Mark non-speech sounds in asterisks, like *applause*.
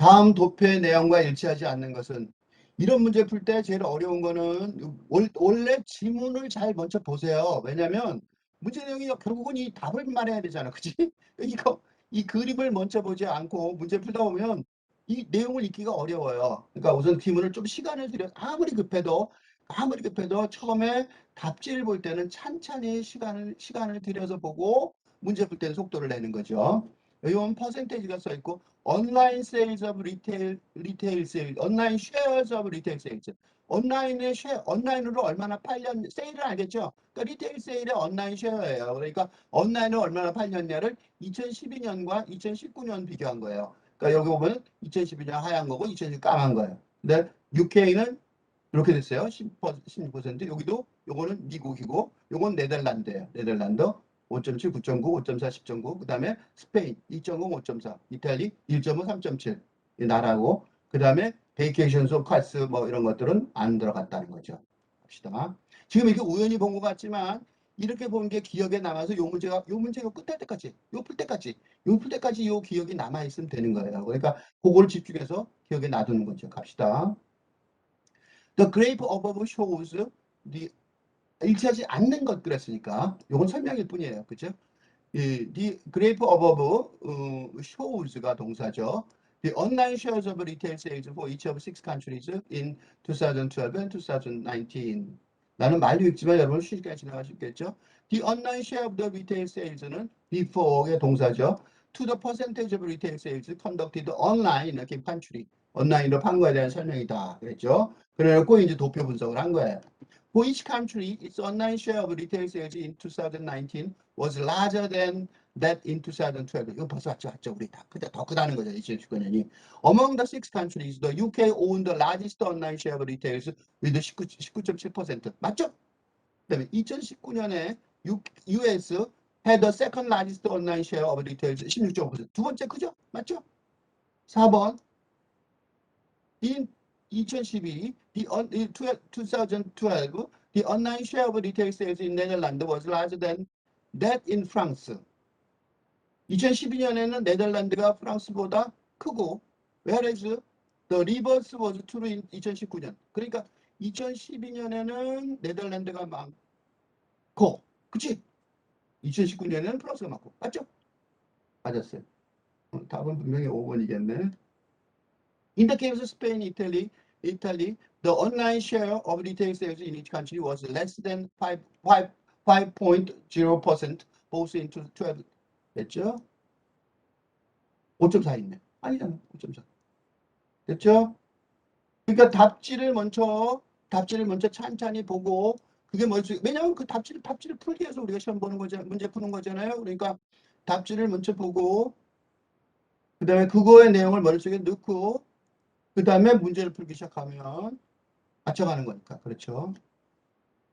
다음 도표의 내용과 일치하지 않는 것은 이런 문제 풀 때 제일 어려운 거는 원- 원래 지문을 잘 먼저 보세요. 왜냐면 문제 내용이 결국은 이 답을 말해야 되잖아. 그치? *laughs* 이거 이 그림을 먼저 보지 않고 문제 풀다 보면 이 내용을 읽기가 어려워요. 그러니까 우선 지문을 좀 시간을 들여 아무리 급해도 아무리 급해도 처음에 답지를 볼 때는 찬찬히 시간을 시간을 들여서 보고 문제 풀 때는 속도를 내는 거죠. 보면 퍼센테이지가 써 있고 온라인 세일즈 오브 리테일 리테일 세일 온라인 쉐어즈 오브 리테일 세일즈 온라인의 쉐어 온라인으로 얼마나 팔렸 세일을 알겠죠? 그러니까 리테일 세일의 온라인 쉐어예요. 그러니까 온라인을 얼마나 팔렸냐를 2012년과 2019년 비교한 거예요. 그러니까 여기 보면 2012년 하얀 거고 2010 까만 거예요. 근데 UK는 이렇게 됐어요. 10%, 16%. 여기도 요거는 미국이고 요건 네덜란드예요. 네덜란드 5.7, 9.9, 5.4, 10.9. 그 다음에 스페인 2.0, 5.4. 이탈리 1.5, 3.7. 이 나라고 그 다음에 베이케이션 소 카스 뭐 이런 것들은 안 들어갔다는 거죠. 봅시다. 지금 이렇게 우연히 본 것 같지만 이렇게 본 게 기억에 남아서 요 문제가 요 문제가 끝날 때까지 요 풀 때까지 요 풀 때까지 요 기억이 남아 있으면 되는 거예요. 그러니까 그거를 집중해서 기억에 놔두는 거죠. 갑시다. The graph above shows the 일치하지 않는 것 그랬으니까 요건 설명일 뿐이에요. 그죠? 이 the graph above 어, shows가 동사죠. The online shares of retail sales for each of six countries in 2012 and 2019. 나는 말도 읽지만 여러분 쉬시간 지나갈 수 있겠죠? The online share of the retail sales는 before의 동사죠. To the percentage of retail sales conducted online given country. 온라인으로 판 거에 대한 설명이다. 그랬죠? 그래놓고 이제 도표 분석을 한 거예요. For each country, its online share of retail sales in 2019 was larger than that in 2012. 이거 벌써 왔죠, 왔죠, 우리 다. 근데 더 크다는 거죠, 2019년이. Among the six countries, the UK owned the largest online share of retails with 19, 19.7%. 맞죠? 그다음에 2019년에 US had the second largest online share of retails 16.5%. 두 번째 크죠? 맞죠? 4번. In 2012, the on, in 2012, the online share of retail sales in Netherlands was larger than that in France. 2012년에는 네덜란드가 프랑스보다 크고, whereas the reverse was true in 2019년. 그러니까 2012년에는 네덜란드가 많고, 그치? 2019년에는 프랑스가 많고, 맞죠? 맞았어요. 어, 답은 분명히 5번이겠네. In the case of Spain, Italy, Italy, the online share of retail sales in each country was less than 5, 5, 5.0% both in 12. 됐죠? 5.4 있네. 아니잖아. 5.4. 됐죠? 그러니까 답지를 먼저 답지를 먼저 찬찬히 보고 그게 뭐지? 왜냐하면 그 답지를 답지를 풀기 위해서 우리가 시험 보는 거잖아요. 문제 푸는 거잖아요. 그러니까 답지를 먼저 보고 그다음에 그거의 내용을 머릿속에 넣고 그 다음에 문제를 풀기 시작하면 맞춰가는 거니까. 그렇죠.